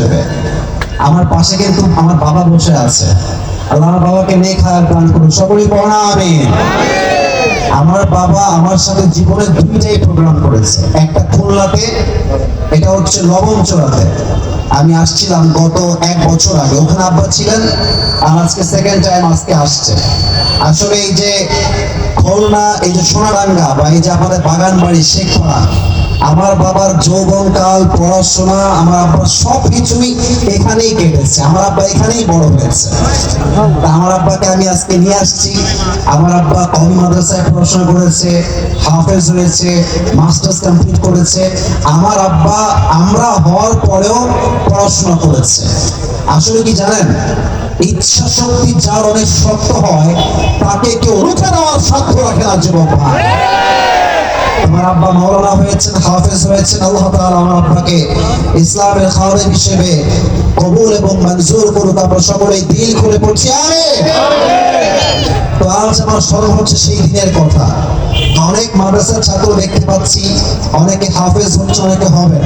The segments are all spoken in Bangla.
হিসেবে। আমার পাশে কিন্তু আমার বাবা বসে আছে। আল্লাহ বাবাকে নেই খারাপ দান করুন। সকলেই পড়া আমি আমার বাবা আমার সাথে জীবনে দুইটাই প্রোগ্রাম করেছে। একটা খুলনাতে, এটা হচ্ছে লবণচোড়াতে। আমি আসছিলাম গত এক বছর আগে। ওখানে আব্বা ছিলেন আর আজকে সেকেন্ড টাইম আজকে আসছে। আসলে এই যে খুলনা, এই যে সোনারাঙ্গা বা এই যে আমাদের বাগান বাড়ি শেখপাড়া আমার বাবার যৌবনকাল, পড়াশোনা, আমার আব্বার সব কিছুই এখানেই কেটেছে। আমার আব্বা এখানেই বড় হয়েছে। আমার আব্বাকে আমি আজকে নিয়ে আসছি। আমার আব্বা কমি মাদ্রাসায় পড়াশোনা করেছে, হাফেজ হয়েছে, মাস্টার্স কমপ্লিট করেছে। আমার আব্বা আমরা হওয়ার পরেও পড়াশোনা করেছে। আসলে কি জানেন? ইচ্ছা শক্তি যার অনেক শক্ত হয়, তাকে কেউ রুখে দেওয়ার সাধ্য রাখে না, যুবক ভাই। আমার আব্বা মাওলানা হয়েছেন, হাফেজ হয়েছেন, আল্লাহ তাআলা আমার আব্বাকে ইসলামের খাদেম হিসেবে কবুল এবং মঞ্জুর করুক। আমরা সকলেই দিল করে পড়ছি, আমিন। তো আজ আমার স্মরণ হচ্ছে সেই দিনের কথা। অনেক মাদ্রাসার ছাত্র দেখতে পাচ্ছি, অনেকে হাফেজ হচ্ছে, অনেকে হবে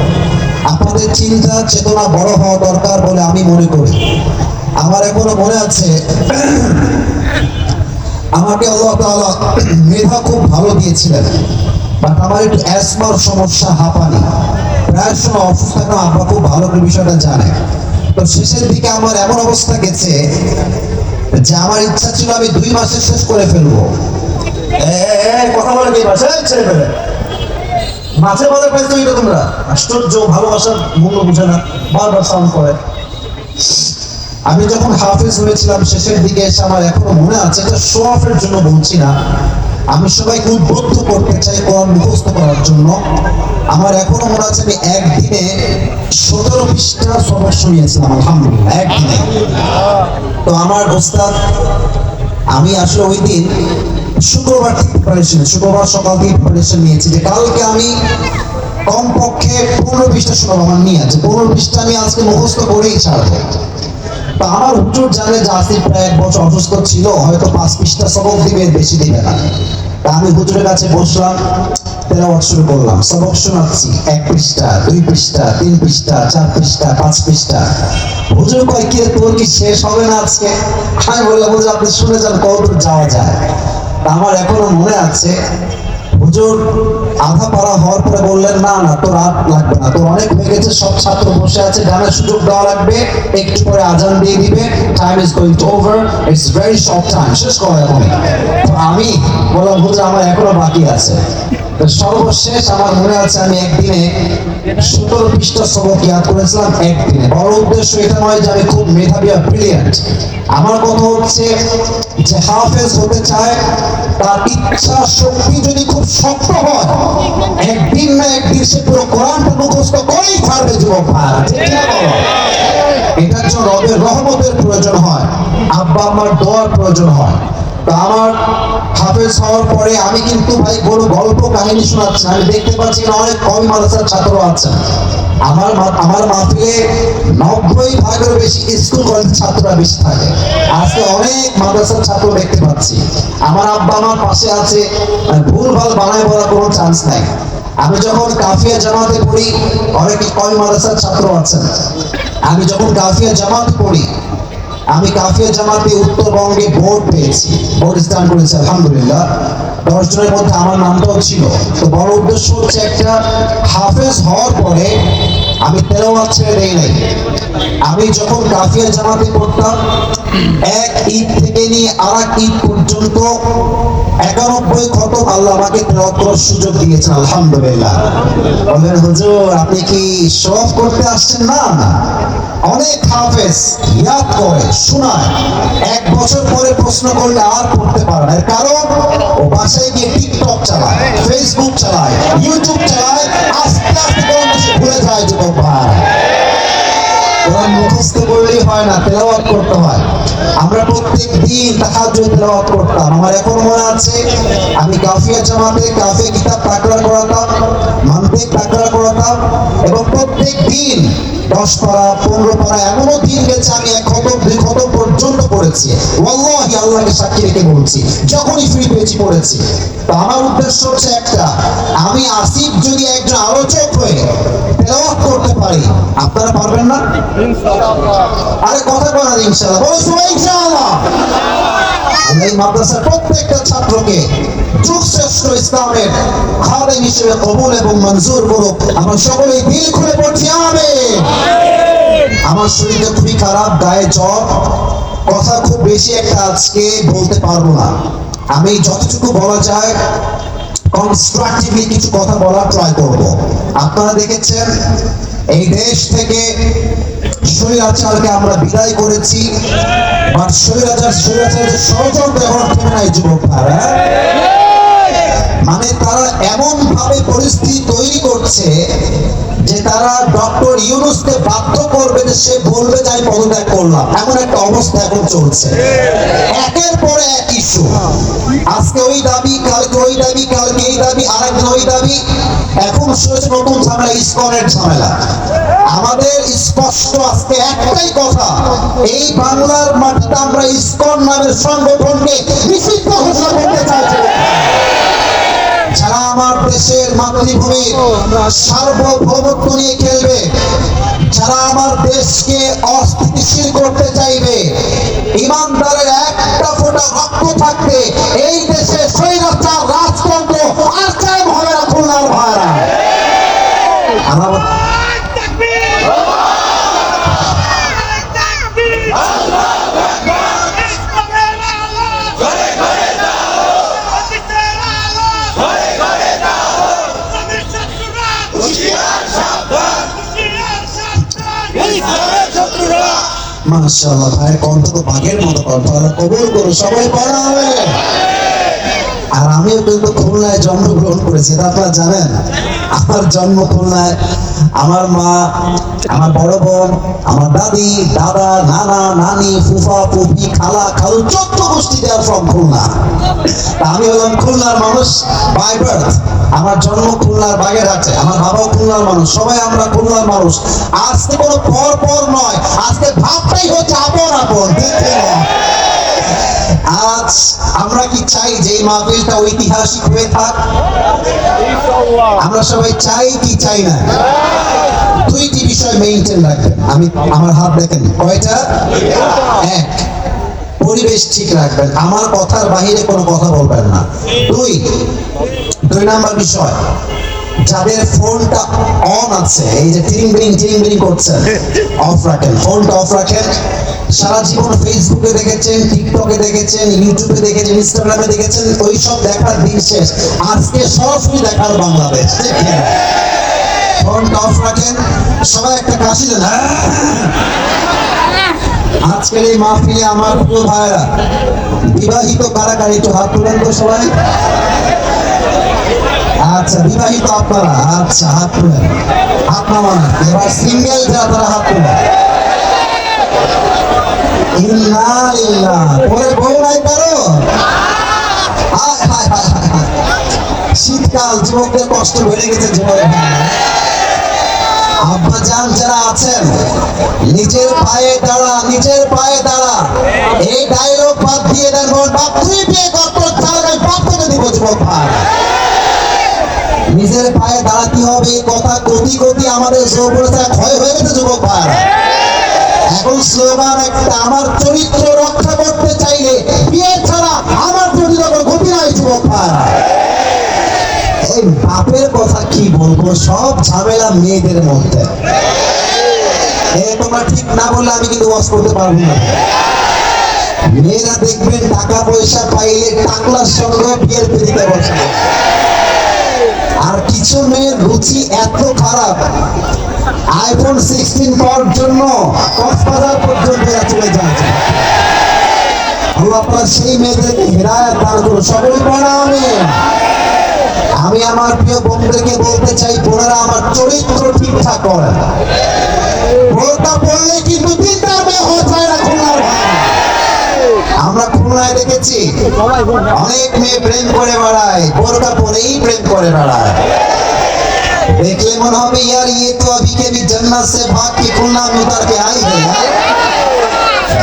আপনাদের চিন্তা, চেতনা বড় হওয়া দরকার বলে আমি মনে করি। আমার এখনও মনে আছে, আমাকে আল্লাহ তাআলা মেধা খুব ভালো দিয়েছিলেন। আমার একটু অ্যাসমার সমস্যা, হাঁপানি, প্রায় থাকা আব্বা খুব ভালো করে বিষয়টা জানে। তো শেষের দিকে আমার এমন অবস্থা গেছে যে আমার ইচ্ছা ছিল আমি দুই মাসে শেষ করে ফেলব। কথা বলে কি মাসে ছেড়ে ফেলে। মাঝে মাঝে পাইছো তোমরা। আশ্চর্য ভালোবাসার মূল্য বুঝে না। বারবার সাউন্ড করে। আমি যখন হাফেজ হয়েছিলাম, শেষের দিকে এসে আমার এখনও মনে আছে এটা শো অফের জন্য বলছি না। আমি সবাইকে উদ্বুদ্ধ করতে চাই কোরআন মুখস্থ করার জন্য। আমার এখনও মনে আছে আমি একদিনে সতেরো পৃষ্ঠা সবক শুনিয়েছিলাম, আলহামদুলিল্লাহ, একদিনে। তো আমার ওস্তাদ, আমি আসলে ওই দিন শুক্রবার থেকে প্রিপারেশন শুক্রবার সকাল থেকে প্রিপারেশন নিয়েছি যে কালকে আমি কমপক্ষে পনেরো পৃষ্ঠা শোনাবো আমার নিয়ে আছে পনেরো পৃষ্ঠা আমি আজকে মুখস্থ করেই ছাড়বো। তা আমার হুজুর জানে আসিফ প্রায় এক বছর অসুস্থ ছিল, হয়তো পাঁচ পৃষ্ঠা সবক দিবে, বেশি দিবে না। আমি হুজুরের কাছে বসলাম শুরু করলাম, সবক শোনাচ্ছি, এক পৃষ্ঠা, দুই পৃষ্ঠা, তিন পৃষ্ঠা, চার পৃষ্ঠা, পাঁচ পৃষ্ঠা। হুজুর কয়, কি তোর কি শেষ হবে না আজকে? আমি বললাম, হুজুর, আপনি শুনে যান, কতদূর যাওয়া যায়? আমার এখনও মনে আছে হুজুর, আধা পারা হওয়ার পরে বললেন, না না তোর রাত লাগবে না। তোর অনেক হয়ে গেছে, সব ছাত্র বসে আছে, গানের সুযোগ দেওয়া লাগবে। একটু পরে আজান দিয়ে দিবে। Time is going to over it's very short time শেষ করা এখন তো আমি বললাম, হুজুর, আমার এখনও বাকি আছে। তো সর্বশেষ আমার মনে আছে আমি একদিনে সতেরো পৃষ্ঠা সবক ইয়াদ করেছিলাম একদিনে। বড় উদ্দেশ্য এটা নয় যে আমি খুব মেধাবী আর ব্রিলিয়ান্ট আমার কথা হচ্ছে যে হাফেজ হতে চায়, তার ইচ্ছা শক্তি যদি খুব শক্ত হয়, একদিন না একদিন সে পুরো কোরআনটা মুখস্থ করেই ছাড়বে, যুবক ভাই? এটার জন্য রবের রহমতের প্রয়োজন হয়, আব্বা আমার দোয়ার প্রয়োজন হয়। আমার হাফেজ হওয়ার পরে আমি কিন্তু ভাই কোনো গল্প কাহিনী শোনাচ্ছি। আমি দেখতে পাচ্ছি না, অনেক কম মাদ্রাসার ছাত্র আছেন আমার আমার মাহফিলে নব্বই ভাগের বেশি স্কুল কলেজ ছাত্ররা বেশি থাকে। আজকে অনেক মাদ্রাসার ছাত্র দেখতে পাচ্ছি। আমার আব্বা আমার পাশে আছে ভুল ভালো বানায় বলার কোনো চান্স নাই। আমি যখন কাফিয়া জামাতে পড়ি, অনেক কম মাদ্রাসার ছাত্র আছেন। আমি যখন কাফিয়া জামাত পড়ি আমি কাফিয়া জামাতে উত্তরবঙ্গে ভোট পেয়েছি। ভোট স্থান করেছি, আলহামদুলিল্লাহ। দশ জনের মধ্যে আমার নামটাও ছিল। তো বড় উদ্দেশ্য হচ্ছে একটা হাফেজ হওয়ার পরে আমি তেরো তেলাওয়াত ছেড়ে দেই নাই। আমি যখন কাফিয়া জামাতে পড়তাম, এক ঈদ থেকে নিয়ে আর এক ঈদ পর্যন্ত একানব্বই খতম আল্লাহ আমাকে তেলাওয়াত করার সুযোগ দিয়েছেন, আলহামদুলিল্লাহ। বলেন হুজুর, আপনি কি শখ করতে আসছেন? না অনেক হাফেজ ইয়াদ করে, শোনায়। এক বছর পরে প্রশ্ন করলে আর পড়তে পারে না। কারণ, ও বাসায় গিয়ে টিকটক চালায় ফেসবুক চালায় ইউটিউব চালায়, আস্তে আস্তে কোন ভুলে যায় যুবক ভাই মুখস্থ করলেই হয় না, তেলাওয়াত করতে হয়। আমরা প্রত্যেক দিন তাহাজ তেলাওয়াত করতাম। আমার এখন মনে আছে, আমি কাফিয়া জামাতে কাফে কিতাব তাকরার করাতাম মান্তিক তাকরা করাতাম এবং প্রত্যেক দিন দশ পারা, পনেরো পারা এমনও দিন গেছে আমি এক খতম দুই খতম পর্যন্ত পড়েছি। ওয়াল্লাহি, আল্লাহকে সাক্ষী রেখে বলছি, যখনই ফ্রি পেয়েছি পড়েছি। তো আমার উদ্দেশ্য হচ্ছে একটা, আমি আসিফ যদি একজন আলোচক হয়ে তেলাওয়াত করতে পারি, আপনারা পারবেন না? আরে কথা বলেন ইনশাআল্লাহ, বলো সবাই ইনশাআল্লাহ আমরা এই মাদ্রাসার প্রত্যেকটা ছাত্রকে যুগশ্রেষ্ঠ ইসলামের খাদেম হিসেবে কবুল এবং মঞ্জুর করুক। আমরা সকলেই দিল খুলে পড়ছি আমি আমার শরীরটা খুবই খারাপ, গায়ে জ্বর। কথা খুব বেশি একটা আজকে বলতে পারব না। আমি যতটুকু বলা যায় কনস্ট্রাকটিভলি কিছু কথা বলার ট্রাই করব। আপনারা দেখেছেন, এই দেশ থেকে স্বৈরাচারকে আমরা বিদায় করেছি। আর স্বৈরাচার, স্বৈরাচারের ষড়যন্ত্র এখন থেমে নাই যুবক তারা মানে তারা এমন ভাবে তৈরি করছে যে তারা ডক্টর ইউনুসকে বাধ্য করবে যে সে বলবে যে আমি পদত্যাগ করলাম এমন একটা অবস্থা এখন চলছে। একের পরে এক ইস্যু আজকে ওই দাবি, কালকে ওই দাবি, কালকে এই দাবি, আরেকদিন ওই দাবি। এখন শুনেছে নতুন ঝামেলা, ইসকনের ঝামেলা। আমাদের স্পষ্ট আজকে একটাই কথা, এই বাংলার মাটিতে আমরা ইসকন নামের সংগঠনকে নিষিদ্ধ ঘোষণা করতে চাইছি। আমার দেশের মাতৃভূমি সার্বভৌমত্ব নিয়ে খেলবে। যারা আমার দেশকে অস্থিতিশীল করতে চাইবে ইমানদারের একটা ফোটা রক্ত থাকতে এই দেশে স্বৈরাচার রাজতন্ত্র আর চাই হবে না খুলনার ভাইরা আমার মাশাআল্লাহ ভাইয়ের কণ্ঠ বাঘের মতো কণ্ঠ কবুল করো সবাই পড়া হবে। আর আমিও কিন্তু খুলনায় জন্মগ্রহণ করেছি, এটা আপনারা জানেন। আমার জন্ম খুলনায়, আমার মা, আমার বড় বোন, আমার দাদি, দাদা, নানা, নানি, ফুফা, ফুফি, খালা, খালু, চোদ্দ গোষ্ঠী দেওয়ার ফ্রম খুলনা। আমি হলাম খুলনার মানুষ বাই বার্থ আমার জন্ম খুলনার বাগেরহাটে, আমার বাবাও খুলনার মানুষ, সবাই আমরা খুলনার মানুষ। আজকে কোনো পর পর নয়, আজকে ভাবটাই হচ্ছে আপন আপন নয় আজ আমরা কি চাই যে এই মাহফিলটা ঐতিহাসিক হয়ে থাক? আমরা সবাই চাই কি চাই না? দুইটি বিষয় মেইনটেইন রাখবেন। আমি, আমার হাত দেখেন। কয়টা? এক। পরিবেশ ঠিক রাখবেন। আমার কথার বাহিরে কোনো কথা বলবেন না। দুই দুই নাম্বার বিষয়, যাদের ফোনটা অন আছে, এই যে টিরিং বিরিং টিরিং বিরিং করছেন, অফ রাখেন। ফোনটা অফ রাখেন। সারা জীবন ফেসবুকে দেখেছেন টিকটকে দেখেছেন ইউটিউবে দেখেছেন ইনস্টাগ্রামে দেখেছেন ওই সব দেখার দিন শেষ। আজকে সরাসরি দেখার বাংলাদেশ? ফোনটা অফ রাখেন। সবাই একটা কাশি দেন হ্যাঁ? আজকের এই মাহফিলে আমার প্রিয় ভাইরা বিবাহিত কারাগারি একটু হাত তুলেন তো সবাই? আচ্ছা বিবাহিত আপনারা আচ্ছা হাত তুলেন। নামান। এবার সিঙ্গেল যারা, তারা হাত তুলেন। শীতকাল যুবকদের কষ্ট বেড়ে গেছে যুবক আব্বা যান যারা আছেন নিজের পায়ে দাঁড়া নিজের পায়ে দাঁড়া এই ডায়লগ বাদ দিয়ে দেন দিব ভাই নিজের পায়ে দাঁড়াতে হবে কথা কোটি কোটি আমাদের যৌবনতা ক্ষয় হয়ে গেছে, যুবক ভাই। এখন স্লোগান একটা, আমার চরিত্র রক্ষা করতে চাইলে বিয়ে ছাড়া আমার কোনো ক্ষতি নাই, যুবক এই বাপের কথা কি বলব? সব ঝামেলা মেয়েদের মধ্যে। এ তোমরা ঠিক না বললে আমি কিন্তু ওয়াশ করতে পারব না। মেয়েরা দেখবেন টাকা পয়সা পাইলে টাকলার সঙ্গে বিয়ের পিড়িতে বসে। আর কিছু মেয়ের রুচি এত খারাপ আইফোন সিক্সটিন পাওয়ার জন্য কক্সবাজার পর্যন্ত চলে যাচ্ছে আল্লাহ আপনার সেই মেয়েদেরকে হেরায় তার করো সকলে পড়া আমি আমি আমার প্রিয় বন্ধুদেরকে বলতে চাই, বোনেরা, আমার চরিত্র ঠিকঠাক করে। বোরকা পড়লে কিন্তু তিনটা মেয়ে হওয়া না খুলনার আমরা খুলনায় দেখেছি, অনেক মেয়ে প্রেম করে বেড়ায় বোরটা পরেই প্রেম করে বেড়ায়। देखले मन হবে यार ये तो अभी के भी जन्नत से भाग के खुलना में उतर के आई है यार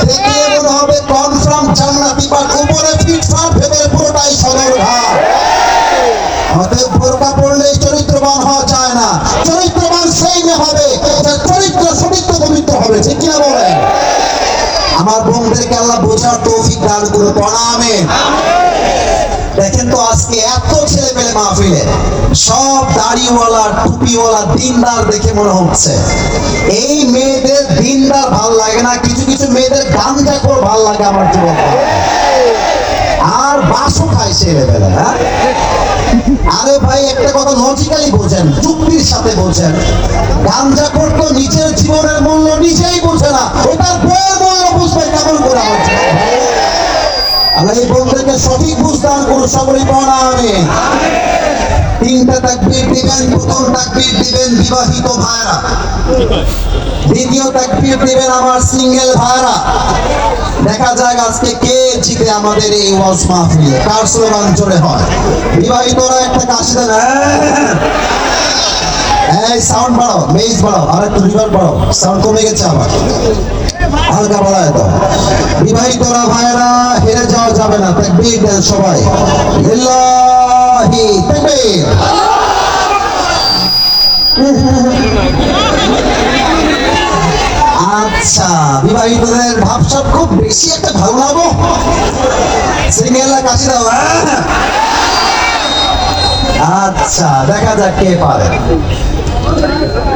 দেখলে মনে হবে কনফার্ম জান্নাতি বাট উপরে ফিট ফাট ভেতরে পুরোটাই সদর ভাব অতএব বোরকা পড়লে চরিত্রবান হওয়া যায় না চরিত্রবান সেই মেয়ে হবে যার চরিত্র সমিত্র পবিত্র হবে ঠিক কিনা বলেন আমার বোনদেরকে আল্লাহ বোঝার তৌফিক দান করুন প্রণামে দেখেন তো আজকে এত ছেলে পেলে মাহফিলে সব দাড়িওয়ালা, টুপিওয়ালা, দিনদার দেখে মনে হচ্ছে। এই মেয়েদের দিনদার ভালো লাগে না, কিছু কিছু মেয়েদের গাঞ্জা কর ভালো লাগে আমার যুবক আর বাসও খায় ছেলেবেলা হ্যাঁ? আরে ভাই, একটা কথা লজিক্যালি বোঝেন, যুক্তির সাথে বোঝেন। গাঞ্জা করতো নিজের জীবনের মূল্য নিজেই বোঝে না। ওটার বইয়ের মূল্য বুঝবে কেমন করে আমার? আল্লাহ এই বন্ধুদেরকে সঠিক বুঝদান করুন সকলেই প্রণামে তিনটা তাকবীর দিবেন প্রথম তাকবীর দিবেন বিবাহিত ভাইরা দ্বিতীয় তাকবীর দিবেন আমার সিঙ্গেল ভাইরা দেখা যাক আজকে কে জিতে আমাদের এই ওয়াজ মাহফিলে কার স্লোগান জোরে হয় বিবাহিতরা একটা কাশি দেন হ্যাঁ। সাউন্ড বাড়াও মেইজ বাড়াও আর একটু রিভার বাড়াও সাউন্ড কমে গেছে আবার হালকা বাড়ায় দাও বিবাহিতরা ভাইরা হেরে যাওয়া যাবে না, তাকবীর দেন সবাই। লিল্লাহি তাকবীর। আচ্ছা বিবাহিতদের ভাবসাব খুব বেশি একটা ভালো লাগবো সিঙ্গেলা কাশি দাও হ্যাঁ? আচ্ছা দেখা যাক কে পারে।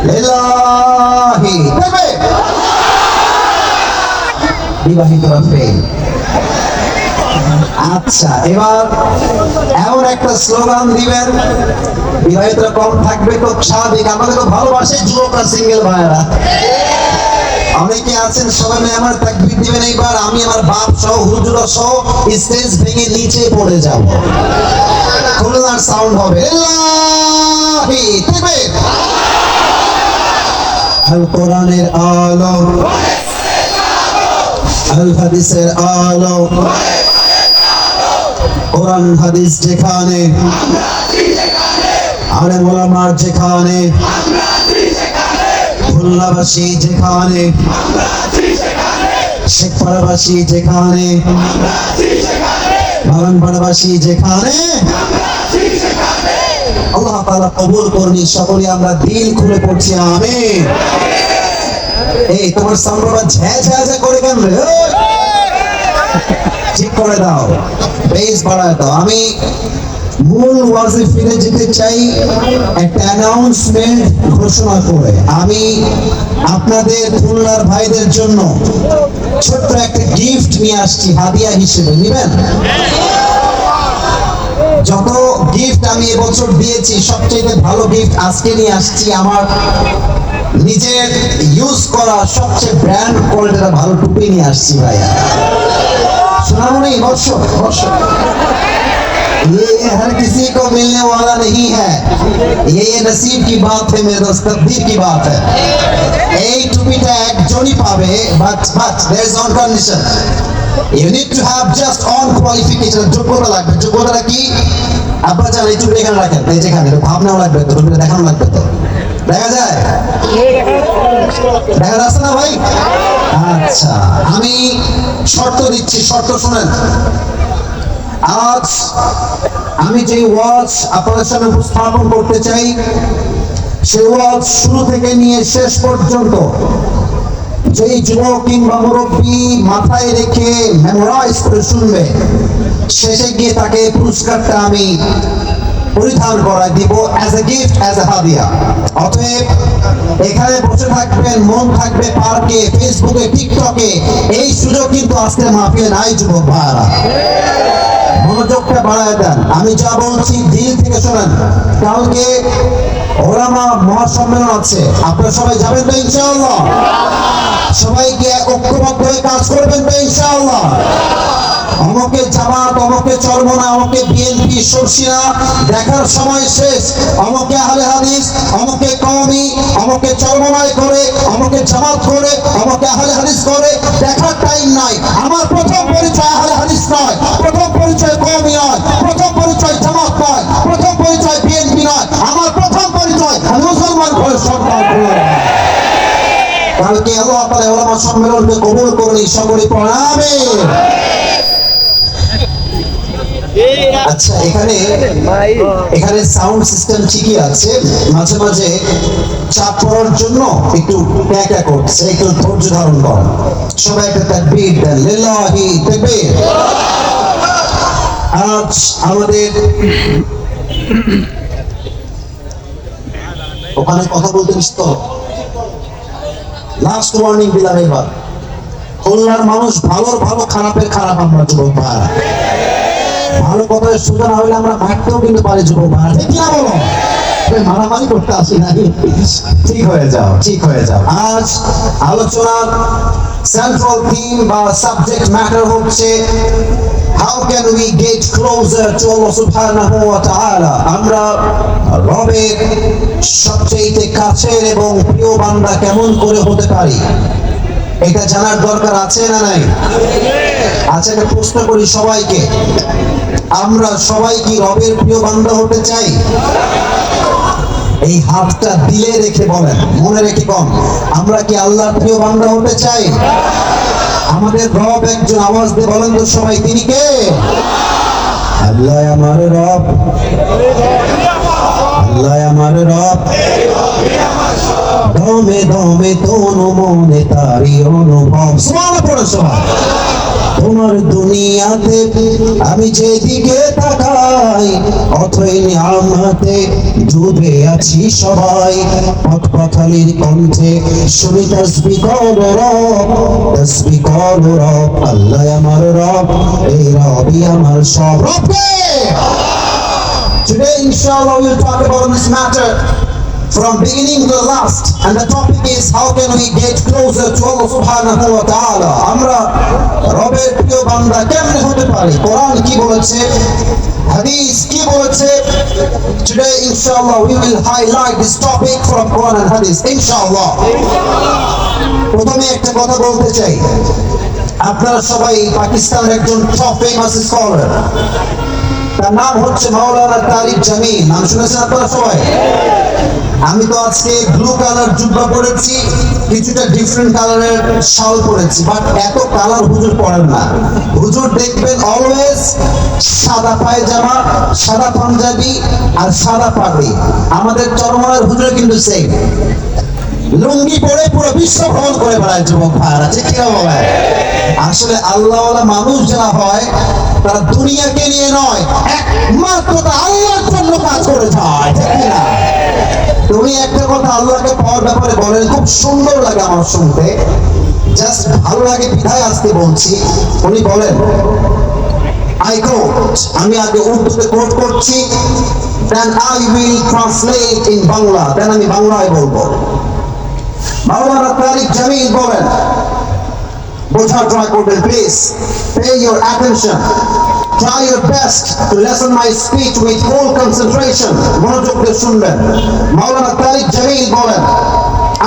লিল্লাহি তাকবীর। বিবাহিতরা ফেল আচ্ছা এবার এমন একটা স্লোগান দিবেন বিবাহিতরা কম থাকবে তো স্বাভাবিক, আমাদের তো ভালোবাসে যুবকরা সিঙ্গেল ভাইয়েরা। অনেকে আছেন, সবাই আমার তাকবীর দিবেন এইবার, আমি আমার বাপ সহ হুজুর সহ স্টেজ ভেঙে নিচে পড়ে যাব। খুলনার সাউন্ড হবে। তাকবীর! আল কোরআনের আলো। আল আলো। কোরআন হাদিস যেখানে আরে মোলামার যেখানে, খুলনাবাসী যেখানে, শেখপাড়াবাসী যেখানে যেখানে, আল্লাহ কবুল করনি সকলে আমরা দিল খুলে পড়ছি, আমিন। এই, তোমার সামনে ঝ্যা ঝ্যা ঝ্যা করে কেন রে ঠিক করে দাও। বেশ বাড়ায় দাও। আমি মূল ওয়াজে ফিরে যেতে চাই একটা অ্যানাউন্সমেন্ট ঘোষণা করে। আমি আপনাদের খুলনার ভাইদের জন্য ছোট্ট একটা গিফট নিয়ে আসছি, হাদিয়া হিসেবে। নেবেন? যত গিফট আমি এবছর দিয়েছি সবচেয়ে ভালো গিফট আজকে নিয়ে আসছি আমার নিজের ইউজ করা সবচেয়ে ব্র্যান্ড কোয়ালিটির ভালো টুপি নিয়ে আসছি ভাইয়া सुनाओ बर्ष बर्ष ये हर किसी को मिलने वाला नहीं है ये ये नसीब की बात है मेरे दोस्त तकदीर की बात है এই টুপিটা একজনই পাবে but but there is on condition you need to have just one qualification যোগ্যতা লাগবে। যোগ্যতাটা কি? আব্বা জান এই টুপি এখানে রাখেন। এই যেখানে ভাবনাও লাগবে তো টুপিটা দেখানো লাগবে তো। দেখা যায়? দেখা যাচ্ছে না ভাই? আচ্ছা আমি শর্ত দিচ্ছি, শর্ত শুনেন। আজ আমি যে ওয়াজ আপনাদের সামনে উপস্থাপন করতে চাই সেই ওয়াজ শুরু থেকে নিয়ে শেষ পর্যন্ত যেই যুবক কিংবা মুরব্বী মাথায় রেখে মেমোরাইজ করে শুনবে, শেষে গিয়ে তাকে পুরস্কারটা আমি পরিধান দিব as a gift as a হাদিয়া অতএব এখানে বসে থাকবেন, মন থাকবে পার্কে ফেসবুকে টিকটকে এই সুযোগ কিন্তু আজকে মাহফিলে নাই, যুবক ভাইয়ারা। মনোযোগটা বাড়ায় দেন। আমি যা বলছি দিল থেকে শোনেন। কালকে ওলামা মহাসম্মেলন আছে। আপনারা সবাই যাবেন তো ইনশাআল্লাহ? সবাইকে ঐক্যবদ্ধ হয়ে কাজ করবেন তো ইনশাআল্লাহ? অমকে জামাত, অমকে চরমনা, অমকে বিএনপি, সরসিনা, দেখার সময় শেষ। অমকে আহলে হাদিস, অমকে কওমি, অমকে চরমনায় করে, অমকে জামাত করে, অমকে আহলে হাদিস করে, দেখার টাইম নাই। আমার প্রথম পরিচয় আহলে হাদিস নয়। প্রথম পরিচয় ওলামা সম্মেলনকে কবুল করুন সকলে প্রণামে আচ্ছা এখানে এখানে সাউন্ড সিস্টেম ঠিকই আছে। মাঝে মাঝে চাপ পড়ার জন্য একটু ট্যাকা করছে, একটু ধৈর্য ধারণ করেন সবাই একটা তাকবীর লিল্লাহি তাকবীর। আজ আমাদের ওখানে কথা বলতে তো লাস্ট ওয়ার্নিং দিলাম এবার খুলনার মানুষ ভালোর ভালো খারাপের খারাপ আমরা যুবক ভাইরা ভালো কথা সোজা না হলে আমরা মারতেও কিন্তু পারি যুবক ভাইরা ঠিক না বলো মারামারি করতে আসি না ঠিক হয়ে যাও, ঠিক হয়ে যাও। আজ আলোচনার সেন্ট্রাল থিম বা সাবজেক্ট ম্যাটার হচ্ছে how can we get closer to Allah সুবহানাহু ওয়া তাআলা আমরা রবের সবচেয়ে কাছের এবং প্রিয় বান্দা কেমন করে হতে পারি? এটা জানার দরকার আছে না নাই? আচ্ছা একটা প্রশ্ন করি সবাইকে। আমরা সবাই কি রবের প্রিয় বান্দা হতে চাই? এই হাতটা দিলে রেখে বলেন, মনে রেখে কম আমরা কি আল্লাহর প্রিয় বান্দা হতে চাই? আমাদের রব একজন আওয়াজ দিয়ে বলেন তো সবাই, তিনি কে? আল্লাহ আমার রব। আল্লাহ আমার রব। দমে দমে তনু মনে তারি অনুভব। সমান পড়ে সবাই। তোমার দুনিয়াতে আমি যেদিকে তাকাই অথই নিয়ামতে ডুবে আছি সবাই। পথ পথালির কণ্ঠে শুনি তসবি কর রব তসবি কর রব আল্লাহ আমার রব এই রবই আমার সব। রবে Today, inshallah, we'll talk about this matter. From beginning to last. And the topic is how can we get closer to Allah subhanahu wa ta'ala? আমরা রবের প্রিয় বান্দা কেমনে হতে পারি কোরআন কি বলেছে হাদিস কি বলেছে Today, inshallah, we will highlight this topic from Quran and Hadith. Inshallah. প্রথমে একটা কথা বলতে চাই আপনারা সবাই পাকিস্তানের একজন টপ ফেমাস স্কলার তার নাম হচ্ছে মাওলানা তারিক জামিন নাম শুনেছেন আপনারা সবাই আমি তো আজকে ব্লু কালার জুব্বা পরেছি, কিছুটা ডিফারেন্ট কালারের শাল পরেছি বাট এত কালার হুজুর পরেন না। হুজুর দেখবেন অলওয়েজ সাদা পায়জামা, সাদা পাঞ্জাবি আর সাদা পাগড়ি। আমাদের চরমার হুজুর কিন্তু সেম লুঙ্গি পরে পুরো বিশ্ব ভ্রমণ করে বেড়ায় যুবক ভাইরা ঠিক কিনা বাবা? আসলে আল্লাহওয়ালা মানুষ যারা হয়, তারা দুনিয়াকে নিয়ে নয়, একমাত্র তারা আল্লাহর জন্য কাজ করে যায়, ঠিক কিনা? তুমি একটা কথা আল্লাহকে পাওয়ার ব্যাপারে বলেন খুব সুন্দর লাগে আমার শুনতে। জাস্ট ভালো লাগে, বিধায় আজকে বলছি। উনি বলেন আই কোট আমি আগে উর্দুতে কোট করছি then I will translate in Bangla then আমি বাংলায় বলব। মাওলানা তারিক জামিল বলেন বোঝা ট্রাই করবেন please pay your attention Try your best to listen my speech with full concentration. মনোযোগ দিয়ে শুনবেন মাওলানা তারিক জামিল বলেন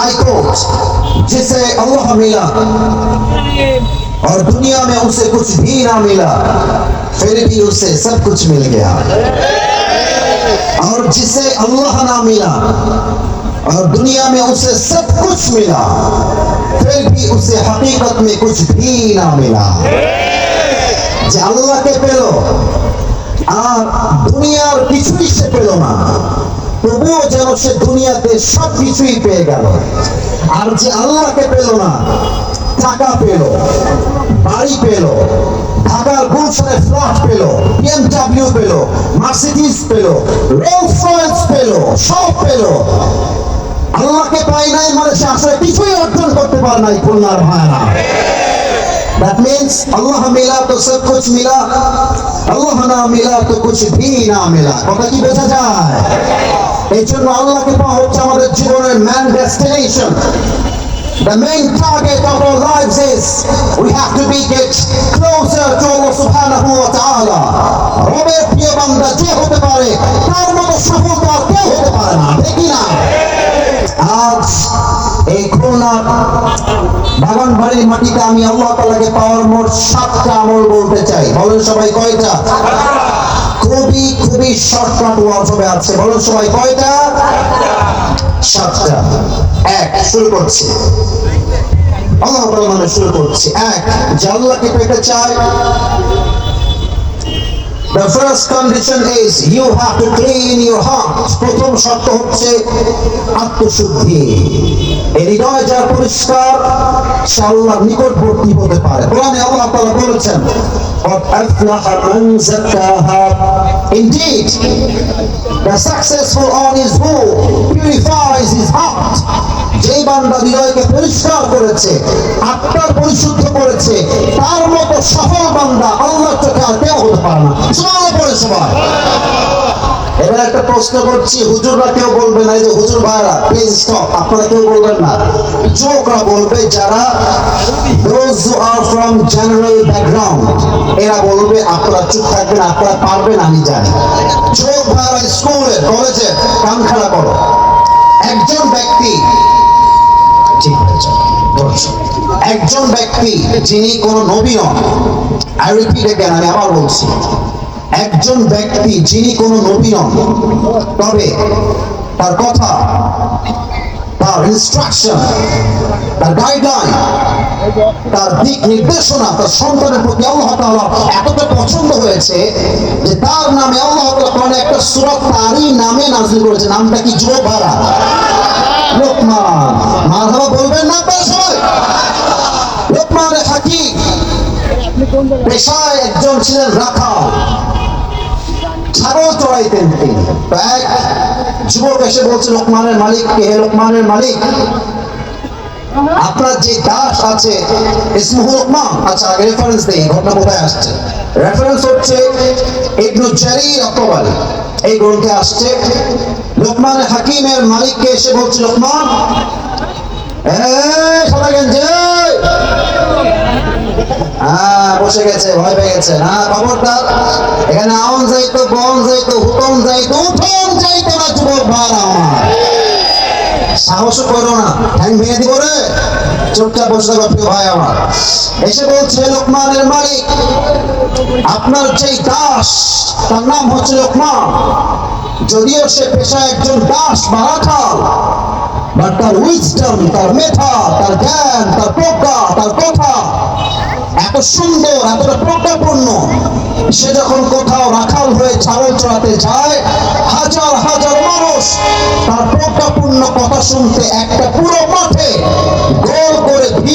I quote जिसे अल्लाह मिला और दुनिया में उसे कुछ भी ना मिला फिर भी उसे सब कुछ मिल गया और जिसे अल्लाह ना मिला और दुनिया में उसे सब कुछ मिला फिर भी उसे हकीकत में कुछ भी ना मिला যে আল্লাহকে পেল। আর দুনিয়ার কিছুই সে পেল না। তবুও যেন সে দুনিয়াতে সব কিছুই পেয়ে গেল। আর যে আল্লাহকে পেল না টাকা পেল, বাড়ি পেল, ঢাকার গুলশানে ফ্ল্যাট পেল বিএমডব্লিউ পেল মার্সিডিজ পেল রোলস পেল, সব পেল। আল্লাহকে পাই নাই মানে সে আসলে কিছুই অর্জন করতে পারে নাই খুলনার ভাইরা That means Allah mila to sab kuch mila, Allah na mila to kuch bhi na mila. কথা কি বোঝা যায়? এই জন্য আল্লাহকে পাওয়া হচ্ছে আমাদের জীবনের main destination The main target of our lives is we have to be get closer to Allah subhanahu wa ta'ala. রবের প্রিয় বান্দা যে হতে পারে তার মতো সফলতা কেউ হতে পারে না ঠিক না আজ এই করোনা বাগান বাড়ির মাটিতে আমি আল্লাহ তালাকে পাওয়ার মোট সাতটা আমল বলতে চাই। বলেন সবাই কয়টা? খুবই খুবই শর্টকাট ওয়ার্ড আছে। বলেন সবাই কয়টা? সাতটা। এক, শুরু করছি। আল্লাহ তালা মানে শুরু করছি। এক জানলাকে পেতে চায় The first condition is you have to clean your heart. প্রথম শর্ত হচ্ছে আত্মশুদ্ধি এই হৃদয় যার পরিষ্কার সে আল্লাহর নিকটবর্তী হতে পারে কোরআনে আল্লাহ তাআলা বলেছেন قد أفلح من زكاها Indeed, the successful one is who purifies his heart. যেই বান্দা হৃদয়কে পরিষ্কার করেছে, আত্মার পরিশুদ্ধ করেছে, তার মতো সফল বান্দা আল্লাহ চোখে আর কেউ হতে পারে না। সুবহানাল্লাহ পড়ে সবাই। এবার একটা প্রশ্ন করছি, হুজুররা কেউ বলবে না যে হুজুর ভাইরা প্লিজ স্টপ আপনারা কেউ বলবেন না। যুবকরা বলবে, যারা who are from general background, এরা বলবে, আপনারা চুপ থাকবেন, আপনারা পারবেন, আমি জানি। যুবক ভাইরা, স্কুলে, কলেজে কান খাড়া করো। একজন ব্যক্তি একজন ব্যক্তি যিনি নবী নন আই রিপিট again, আমি আবার বলছি, একজন ব্যক্তি যিনি নবী নন, তবে তার কথা, তার ইনস্ট্রাকশন তার গাইডলাইন তার দিক নির্দেশনা, তার সন্তানের প্রতি আল্লাহ এতটা পছন্দ হয়েছে যে তার নামে আল্লাহ একটা সূরা তারই নামে নাযিল করেছে। নামটা কি ভাড়া লোকমান মারহাবা বলবেন না আপনারা সবাই? একজন ছিলেন রাখাল ছাগল লোকমানের মালিক, কে লোকমানের মালিক? আপনার যে দাস আছে ইসমুল লোকমান আচ্ছা আগে রেফারেন্স দেই ঘটনা কোথায় আসছে? রেফারেন্স হচ্ছে ইবনু জারির আতবারি এই গ্রন্থে আসছে লোকমান হাকিমের মালিককে এসে বলছে, লোকমান! হ্যাঁ বসে গেছে, ভয় পেয়ে গেছে। না, খবরদার, এখানে আউন যাইতো বন যাইতো, হুতম যাইতো, উঠন যাইতো না, যুবক ভাই আমার। সাহস করো না, ঠ্যাং ভেঙে দিব রে। চুপচাপ বসে থাকো, প্রিয় ভাই আমার। এসে বলছে, লোকমানের মালিক, আপনার যেই দাস, তার নাম হচ্ছে লোকমান। যদিও সে পেশায় একজন দাস বা রাখাল বাট তার উইজডম তার মেধা, তার জ্ঞান, তার প্রজ্ঞা, তার কথা এত সুন্দর, এতটা প্রজ্ঞাপূর্ণ। সে যখন কোথাও রাখাল হয়ে ছাগল চড়াতে যায়, হাজার হাজার মানুষ তার প্রজ্ঞাপূর্ণ কথা শুনতে একটা পুরো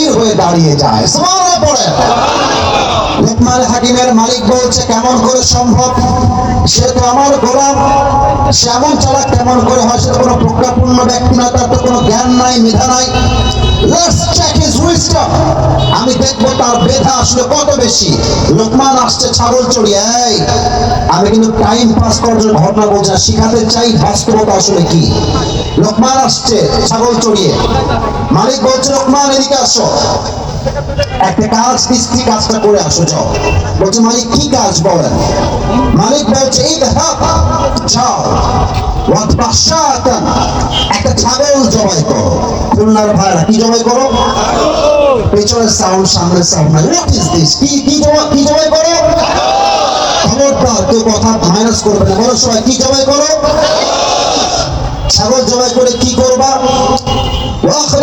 ভিড় হয়ে দাঁড়িয়ে যায়। লোকমান হাকিমের মালিক বলছে, কেমন করে সম্ভব? সে তো আমার গোলাম। সে এমন চালাক কেমন করে হয়, সে তো কোনো প্রজ্ঞাপূর্ণ ব্যক্তি না তার তো কোনো জ্ঞান নাই, মেধা নাই। আমি দেখব তার বেধা আসলে কত বেশি। লোকমান আসছে ছাগল চড়িয়ে, এই। আমি কিন্তু টাইম পাস করার জন্য ঘটনা বলছি শিখাতে চাই বাস্তবতা আসলে কি। লোকমান আসছে ছাগল চড়িয়ে। মালিক বলছে, লোকমান, এদিকে আসো। একটা কাজ মিস্ত্রি কাজটা করে আসো যাও। বলছে, মালিক, কি কাজ বলেন? মালিক বলছে, এই দেখা যাও একটা ছাগল জবাই করো। খুলনার ভাইরা কি জবাই করো? পেছনের সাউন্ড, সামনের সাউন্ড নাই ইজ দিস কি কি জবাই কি জবাই করো? খবরদার, কেউ কথা মাইনাস করবে না। বলো, সবাই কি জবাই করো? ছাগল জবাই করে কি করবা?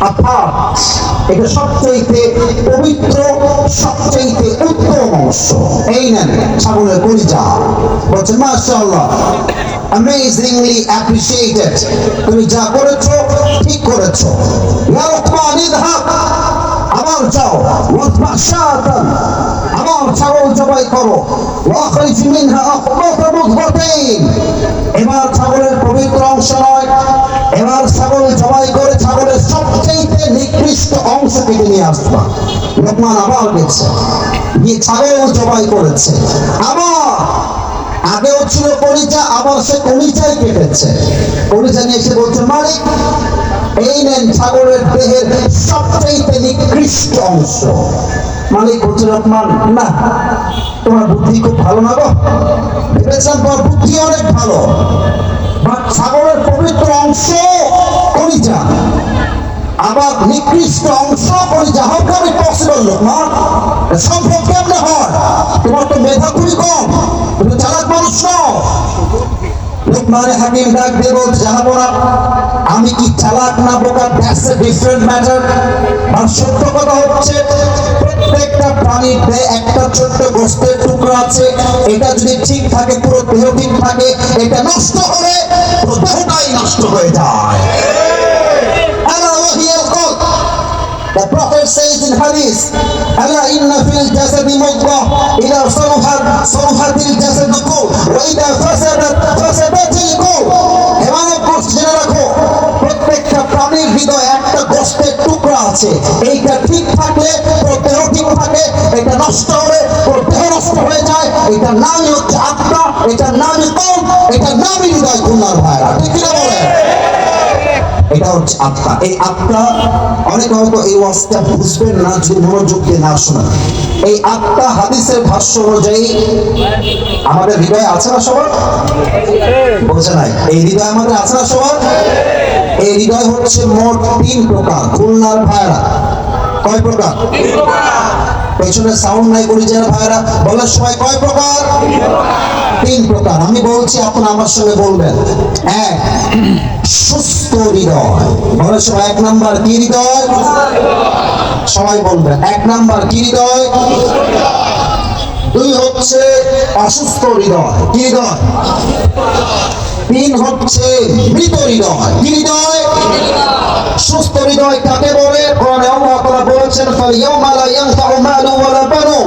অর্থাৎ এটা সবচেয়ে পবিত্র সবচেয়ে উত্তম অংশ। নেন ছাগলের কলিজা। বলছে মাশাআল্লাহ, amazingly তুমি যা করেছ, ঠিক করেছ। ইয়া লোকমান ইযহাব আবার যাও। ওয়াতবাশাতান আবার ছাগল জবাই করো। ওয়াখরিজ মিনহা আখবাতা মুদগাতাইন এবার ছাগলের পবিত্র অংশ নয় অংশ কেটে নিয়ে আসবা লোকমান আবার গেছে গিয়ে ছাগল জবাই করেছে। আবার আগেও ছিল কলিজা, আবার সে কলিজাই কেটেছে। কলিজা নিয়ে এসে বলছে, মালিক, এই নেন ছাগলের দেহের সবচেয়ে নিকৃষ্ট অংশ। মালিক বলছে, রহমান, না, তোমার বুদ্ধি খুব ভালো না গো। ভেবেছিলাম তোমার বুদ্ধি অনেক ভালো সাগরের পবিত্র অংশ কলিজা। আবার নিকৃষ্ট অংশ হাউ কাম পসিবল এটা সম্ভব কেমনে হয়? তোমার তো মেধা খুবই কম, তুমি চালাক মানুষ লোকমানে হাকিম ডাক দিয়ে বলতে জানাব না, আমি কি চালাক না বোকা? দ্যাটস এ ডিফারেন্ট ম্যাটার আর সত্য কথা হচ্ছে, প্রত্যেকটা প্রাণীর দেহে একটা ছোট্ট গোস্তের টুকরা আছে। এটা যদি ঠিক থাকে, পুরো দেহ ঠিক থাকে, এটা নষ্ট হলে দেহটাই নষ্ট হয়ে যায়। The Prophet says in Hadith, ألا إن في الجسد مضغة إذا صلحت صلحت الجسد كله وإذا فسدت فسدت الكل এমনও গোষ্ঠ জেনে রাখো প্রত্যেকটা প্রাণীর হৃদয়ে একটা গোষ্ঠের টুকরা আছে এইটা ঠিক থাকলে পুরো দেহ ঠিক থাকে এটা নষ্ট হলে পুরো দেহ নষ্ট হয়ে যায় এটার নামই হচ্ছে আত্মা এটার নামই কম এটার নামই হৃদয় খুলনার ভাইরা ঠিক কিনা বলে এটা হচ্ছে আত্মা। এই আত্মা, অনেক হয়তো এই ওয়াজটা বুঝবেন না যদি মনোযোগ দিয়ে না শোনেন। এই আত্মা হাদিসের ভাষ্য অনুযায়ী, আমাদের হৃদয়ে আছে না সবার? বলছে নাই। এই হৃদয় আমাদের আছে না সবার? এই হৃদয় হচ্ছে মোট তিন প্রকার। খুলনার ভাইরা কয় প্রকার? পেছনে সাউন্ড নাই করি যারা ভাইরা বলে সবাই কয় প্রকার? তিন প্রকার। আমি বলছি আপনারা আমার সঙ্গে বলবেন। এক, সুস্থ হৃদয়। বলে সবাই, এক নাম্বার কি হৃদয়? সবাই বলবেন এক নাম্বার কি হৃদয়? দুই হচ্ছে অসুস্থ হৃদয়। কি হৃদয়? তিন হচ্ছে মৃত হৃদয়। কি হৃদয়? সুস্থ হৃদয় কাকে বলে? কোরআনে আল্লাহ তাআলা বলেছেন ফালিয়াউমা লা ইয়ানফাউ মালু ওয়ালা বানুন।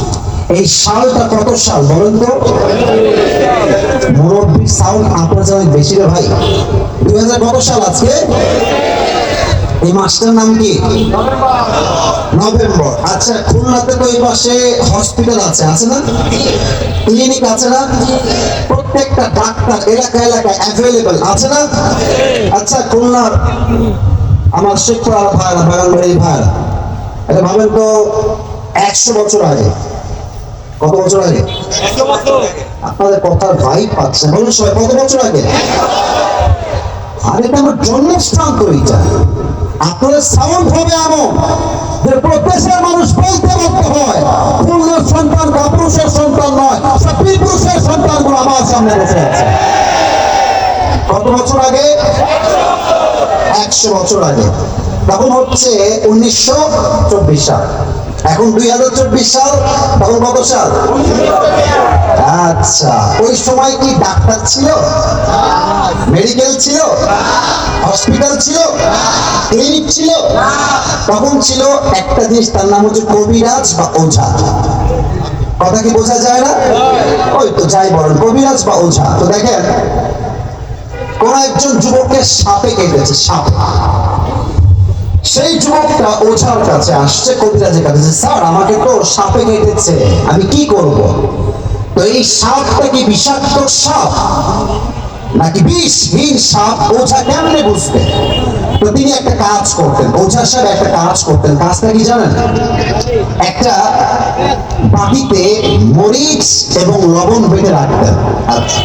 এই সালটা কত সাল বলেন তো? মুরব্বী সাউন্ড আপনার জানেন বেশি রে ভাই। দুই হাজার কত সাল আজকে? এই মাসটার নাম কি? নভেম্বর। আচ্ছা খুলনাতে তো এই পাশে হসপিটাল আছে আছে না? ক্লিনিক আছে না? প্রত্যেকটা ডাক্তার এলাকা, এলাকায় অ্যাভেলেবল আছে না? আচ্ছা খুলনার আমার শেখপুর ভাইরা বাগানবাড়ির ভাইরা এটা ভাবেন তো একশো বছর আগে কত বছর আগে? আপনাদের কথার ভাই পাচ্ছে বলুন সবাই, কত বছর আগে? আর, এটা আমার জন্মস্থান করি যায় আপনাদের সাউন্ড হবে এমন যে প্রদেশের মানুষ বলতে বলতে হয় খুলনার সন্তান বা পুরুষের সন্তান নয় সব পুরুষের সন্তানগুলো আমার সামনে বসে আছে। কত বছর আগে? একশো বছর আগে। তখন হচ্ছে উনিশশো চব্বিশ সাল। এখন দুই হাজার চব্বিশ সাল, তখন কত সাল? আচ্ছা ওই সময় কি ডাক্তার ছিল? মেডিকেল ছিল? হসপিটাল ছিল? ক্লিনিক ছিল? তখন ছিল একটা জিনিস, তার নাম হচ্ছে কবিরাজ বা ওঝা। কথা কি বোঝা যায় না? ওই তো যাই বলেন, কবিরাজ বা ওঝা। তো দেখেন, কোন একজন যুবকের সাপে কেটেছে, সাপে। সেই যুবকটা ওঝার কাছে আসছে কবিরাজের কাছে স্যার, আমাকে তো সাপে কেটেছে আমি কি করব? তো এই সাপটা কি বিষাক্ত সাপ? নাকি বিষহীন সাপ? ওঝা কেমনে বুঝবে? তো তিনি একটা কাজ করতেন। ওঝা সাহেব একটা কাজ করতেন। কাজটা কি জানেন? একটা বাটিতে মরিচ এবং লবণ বেঁধে রাখতেন। আচ্ছা।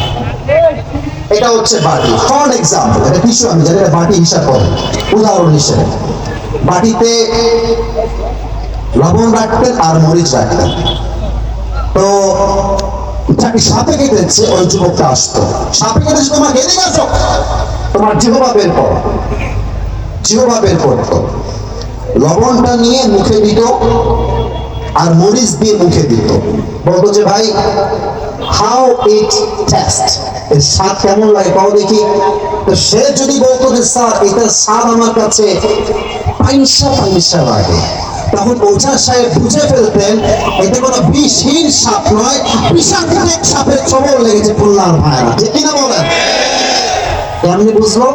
এটা হচ্ছে বাটি। ফর এক্সাম্পল এটা কিছু আমি জানি এটা বাটি হিসাব করে উদাহরণ হিসেবে। বাটিতে লবণ রাখতেন আর মরিচ রাখতেন তো যাকে সাপে কেটেছে, ওই যুবকটা আসতো। সাপে কেটেছে তোমাকে এদিকে আসো তোমার জিহবা বের করো। জিহবা বের করতো। লবণটা নিয়ে মুখে দিত আর মরিচ দিয়ে মুখে দিত। বলতো যে, ভাই হাউ ইট টেস্ট এর স্বাদ কেমন লাগে পাও দেখি। তো সে যদি বলতো যে, স্যার এটার স্বাদ আমার কাছে পাইসা পাইসা লাগে। তখন ওঝা সাহেব বুঝে ফেলতেন, এটা কোনো বিষহীন সাপ নয়, বিষাক্ত সাপের চবল লেগেছে খুলনার ভাইরা ঠিক কিনা বলেন? কেমনি বুঝলো?